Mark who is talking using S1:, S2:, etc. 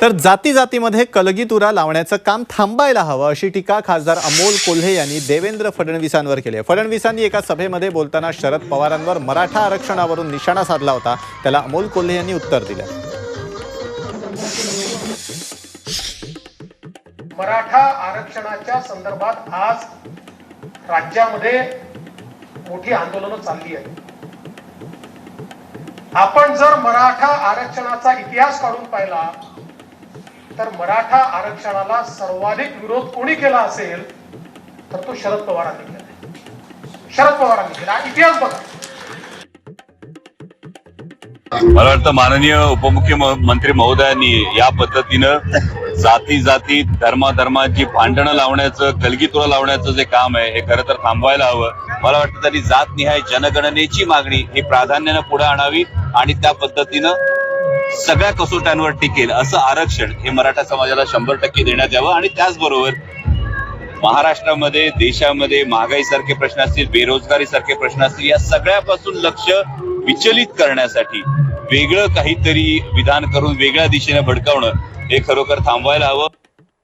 S1: तर जाती जातीमध्ये कलगीतुरा लावण्याचं काम थांबायला हवं अशी टीका खासदार अमोल कोल्हे यांनी देवेंद्र फडणवीसांवर केली आहे. फडणवीसांनी एका सभेमध्ये बोलताना शरद पवारांवर मराठा आरक्षणावरून निशाणा साधला होता. त्याला अमोल कोल्हे यांनी उत्तर दिलं.
S2: मराठा आरक्षणाच्या संदर्भात आज राज्यामध्ये मोठी आंदोलनं चालली आहेत. आपण जर मराठा आरक्षणाचा इतिहास काढून पाहिला तर मराठा आरक्षणाला सर्वाधिक विरोध कोणी केला असेल तर तो शरद पवारांनी केला शरद पवारांनी केला इतिहास बघा.
S3: मला वाटतं माननीय उपमुख्यमंत्री महोदयांनी या पद्धतीनं जाती जाती धर्माधर्माची भांडणं लावण्याचं कलगीतुरा लावण्याचं जे काम आहे हे खरं तर थांबवायला हवं. मला वाटतं त्यांनी जात निहाय जनगणनेची मागणी ही प्राधान्यानं पुढे आणावी आणि त्या पद्धतीनं सगळ्या कसोट्यांवर टिकेल असं आरक्षण हे मराठा समाजाला शंभर टक्के देण्यात यावं आणि त्याचबरोबर महाराष्ट्रामध्ये देशामध्ये महागाई सारखे प्रश्न असतील बेरोजगारी सारखे प्रश्न असतील या सगळ्यापासून लक्ष विचलित करण्यासाठी वेगळं काहीतरी विधान करून वेगळ्या दिशेने भडकावणं हे खरोखर थांबवायला हवं.